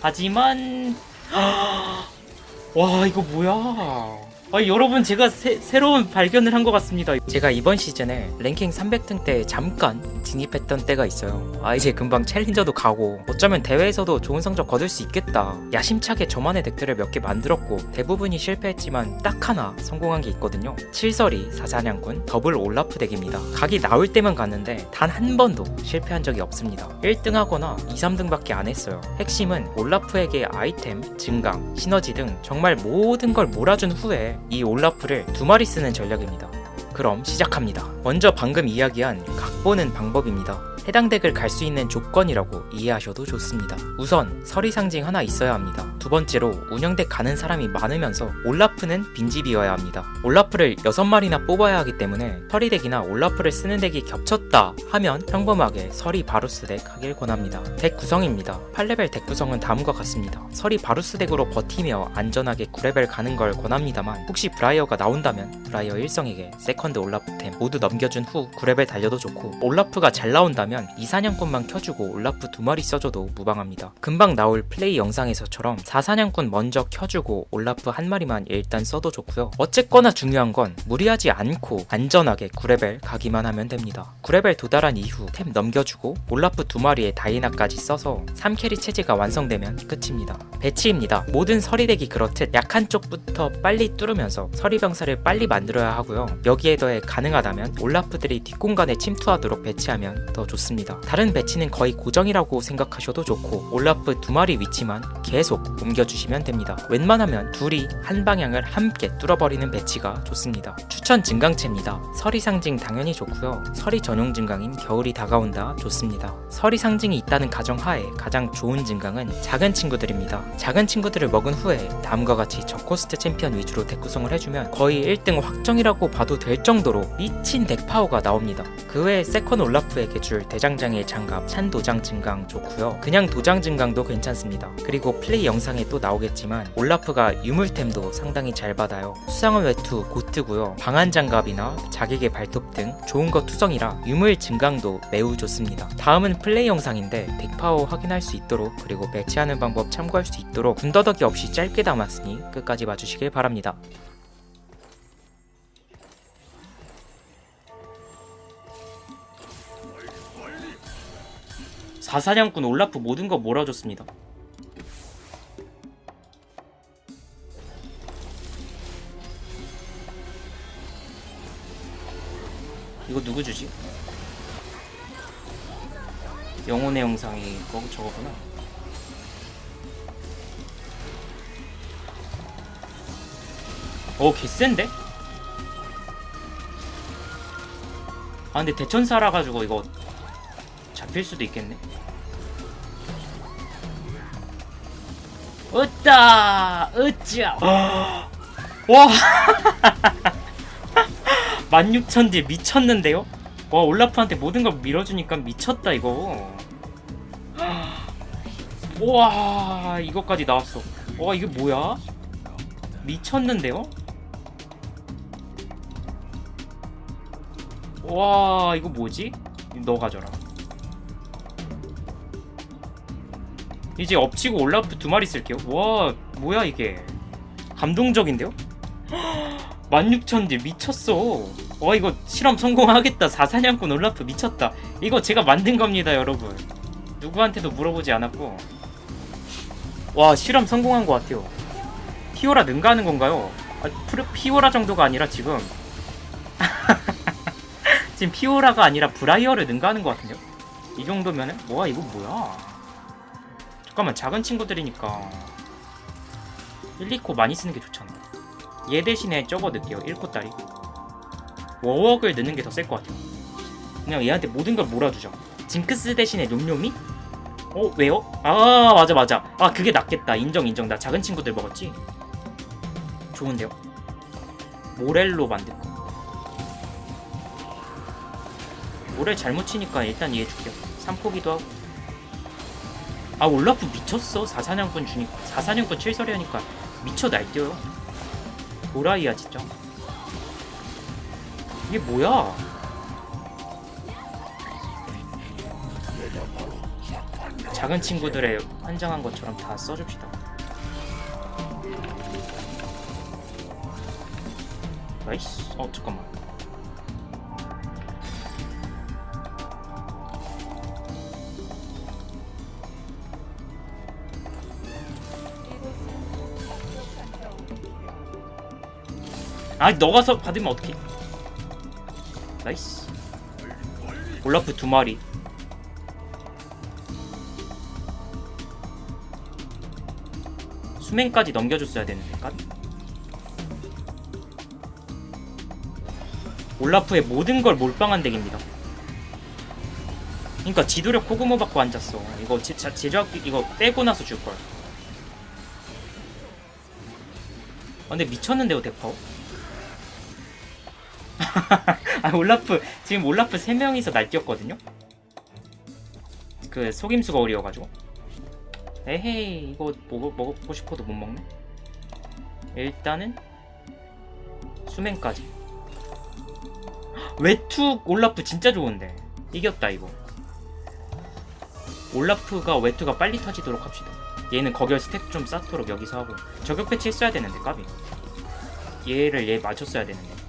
하지만 와 이거 뭐야 아 여러분 제가 새, 새로운 발견을 한 것 같습니다. 제가 이번 시즌에 랭킹 300등 때 잠깐 진입했던 때가 있어요. 아 이제 금방 챌린저도 가고 어쩌면 대회에서도 좋은 성적 거둘 수 있겠다. 야심차게 저만의 덱들을 몇 개 만들었고 대부분이 실패했지만 딱 하나 성공한 게 있거든요. 칠설이 사사냥꾼 더블 올라프 덱입니다. 각이 나올 때만 갔는데 단 한 번도 실패한 적이 없습니다. 1등 하거나 2, 3등밖에 안 했어요. 핵심은 올라프에게 아이템, 증강, 시너지 등 정말 모든 걸 몰아준 후에 이 올라프를 두 마리 쓰는 전략입니다 그럼 시작합니다. 먼저 방금 이야기한 각보는 방법입니다. 해당 덱을 갈 수 있는 조건이라고 이해하셔도 좋습니다. 우선 서리 상징 하나 있어야 합니다. 두 번째로 운영덱 가는 사람이 많으면서 올라프는 빈집이어야 합니다. 올라프를 6마리나 뽑아야 하기 때문에 서리덱이나 올라프를 쓰는 덱이 겹쳤다 하면 평범하게 서리 바루스 덱 하길 권합니다. 덱 구성입니다. 8레벨 덱 구성은 다음과 같습니다. 서리 바루스 덱으로 버티며 안전하게 9레벨 가는 걸 권합니다만 혹시 브라이어가 나온다면 브라이어 1성에게 세컨드 올라프템 모두 넘겨준 후 9레벨 달려도 좋고 올라프가 잘 나온다면 이사냥꾼만 켜주고 올라프 두 마리 써줘도 무방합니다. 금방 나올 플레이 영상에서처럼 사사냥꾼 먼저 켜주고 올라프 한 마리만 일단 써도 좋고요. 어쨌거나 중요한 건 무리하지 않고 안전하게 9레벨 가기만 하면 됩니다. 9레벨 도달한 이후 템 넘겨주고 올라프 두 마리에 다이나까지 써서 3캐리 체제가 완성되면 끝입니다. 배치입니다. 모든 서리덱이 그렇듯 약한 쪽부터 빨리 뚫으면서 서리병사를 빨리 만들어야 하고요. 여기에 더해 가능하다면 올라프들이 뒷공간에 침투하도록 배치하면 더 좋습니다. 다른 배치는 거의 고정이라고 생각하셔도 좋고 올라프 두 마리 위치만 계속 옮겨주시면 됩니다. 웬만하면 둘이 한 방향을 함께 뚫어버리는 배치가 좋습니다. 추천 증강체입니다. 서리 상징 당연히 좋고요. 서리 전용 증강인 겨울이 다가온다 좋습니다. 서리 상징이 있다는 가정하에 가장 좋은 증강은 작은 친구들입니다. 작은 친구들을 먹은 후에 다음과 같이 저코스트 챔피언 위주로 덱 구성을 해주면 거의 1등 확정이라고 봐도 될 정도로 미친 덱 파워가 나옵니다. 그 외에 세컨 올라프에게 줄 대장장의 장갑 찬 도장 증강 좋고요. 그냥 도장 증강도 괜찮습니다. 그리고 플레이 영상 에 또 나오겠지만 올라프가 유물템도 상당히 잘 받아요. 수상한 외투 고트고요. 방한 장갑이나 자객의 발톱 등 좋은 거 투성이라 유물 증강도 매우 좋습니다. 다음은 플레이 영상인데 덱 파워 확인할 수 있도록 그리고 배치하는 방법 참고할 수 있도록 군더더기 없이 짧게 담았으니 끝까지 봐주시길 바랍니다. 사사냥꾼 올라프 모든 거 몰아줬습니다. 이거 누구 주지? 영혼의 영상이 거 저거구나. 오 개센데? 아 근데 대천사라 가지고 이거 잡힐 수도 있겠네. 으따 으짜 와 16,000딜 미쳤는데요? 와 올라프한테 모든 걸 밀어주니까 미쳤다 이거 와 이거까지 나왔어 와 이게 뭐야? 미쳤는데요? 와 이거 뭐지? 너 가져라 이제 엎치고 올라프 두 마리 쓸게요. 와, 뭐야 이게? 감동적인데요? 16,000딜 미쳤어. 와, 이거 실험 성공하겠다. 사사냥꾼 올라프 미쳤다. 이거 제가 만든 겁니다, 여러분. 누구한테도 물어보지 않았고. 와, 실험 성공한 것 같아요. 피오라 능가하는 건가요? 아, 피오라 정도가 아니라 지금. 지금 피오라가 아니라 브라이어를 능가하는 것 같은데요? 이 정도면은? 와, 이거 뭐야? 잠깐만 작은 친구들이니까 1, 2코 많이 쓰는 게 좋잖아 얘 대신에 저거 넣을게요 1코짜리 워웍을 넣는 게 더 셀 것 같아요. 그냥 얘한테 모든 걸 몰아주죠. 징크스 대신에 뇸뇸이? 어 왜요? 아 맞아 맞아. 아 그게 낫겠다. 인정 인정. 나 작은 친구들 먹었지? 좋은데요? 모렐로 만들 거. 모렐 잘못 치니까 일단 얘 줄게요. 3포기도 하고. 아 올라프 미쳤어. 사사냥꾼 주니까. 사사냥꾼 칠설이 하니까 미쳐 날뛰어요. 도라이야 진짜 이게 뭐야 작은 친구들의 환장한 것처럼 다 써줍시다. 나이스. 어 잠깐만. 아 너가 서 받으면 어떡해? 나이스. 올라프 두 마리. 수맹까지 넘겨줬어야 되는데 까 올라프의 모든 걸 몰빵한 덱입니다. 그러니까 지도력 코그모 받고 앉았어. 이거 제, 자, 제작 이거 빼고 나서 줄 걸. 아, 근데 미쳤는데요 대파오? 아 올라프 지금 올라프 3 명이서 날뛰었거든요. 그 속임수가 어려워가지고. 에헤이 이거 먹, 먹고 싶어도 못 먹네. 일단은 수맹까지. 외투 올라프 진짜 좋은데 이겼다 이거. 올라프가 외투가 빨리 터지도록 합시다. 얘는 거결 스택 좀 쌓도록 여기서 하고 저격 배치 했어야 되는데 까비. 얘를 얘 맞췄어야 되는데.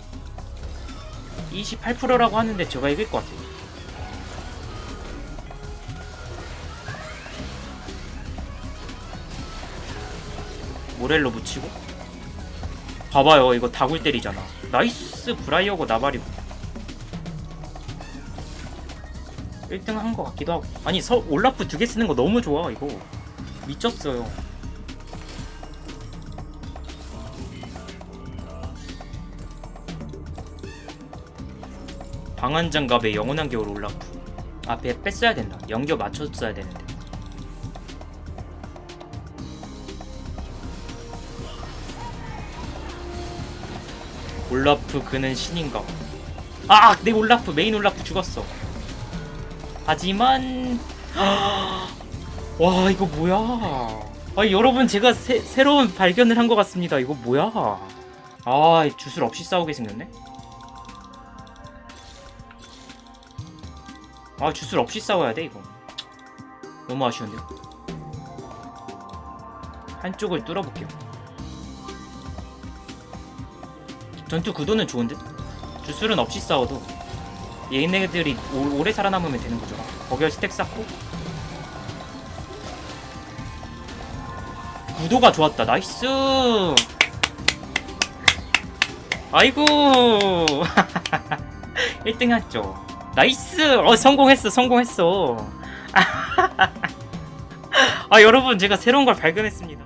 28%라고 하는데 제가 이길 것 같아요. 모렐로 붙이고. 봐봐요 이거 다굴 때리잖아. 나이스 브라이어고 나발이고 1등 한 것 같기도 하고. 아니 서 올라프 두 개 쓰는 거 너무 좋아 이거. 미쳤어요 방한장갑에 영원한 겨울 올라프 앞에 뺐어야 된다. 연결 맞췄어야 되는데. 올라프 그는 신인가? 아! 내 올라프 메인 올라프 죽었어. 하지만 와 이거 뭐야? 아 여러분 제가 새, 새로운 발견을 한 것 같습니다. 이거 뭐야? 아 주술 없이 싸우게 생겼네 아 주술 없이 싸워야 돼 이거. 너무 아쉬운데. 한쪽을 뚫어볼게요. 전투 구도는 좋은데? 주술은 없이 싸워도 얘네들이 오, 오래 살아남으면 되는 거죠. 거결 스택 쌓고. 구도가 좋았다. 나이스! 아이고! 1등 했죠 나이스! 어 성공했어 성공했어. 아 여러분 제가 새로운 걸 발견했습니다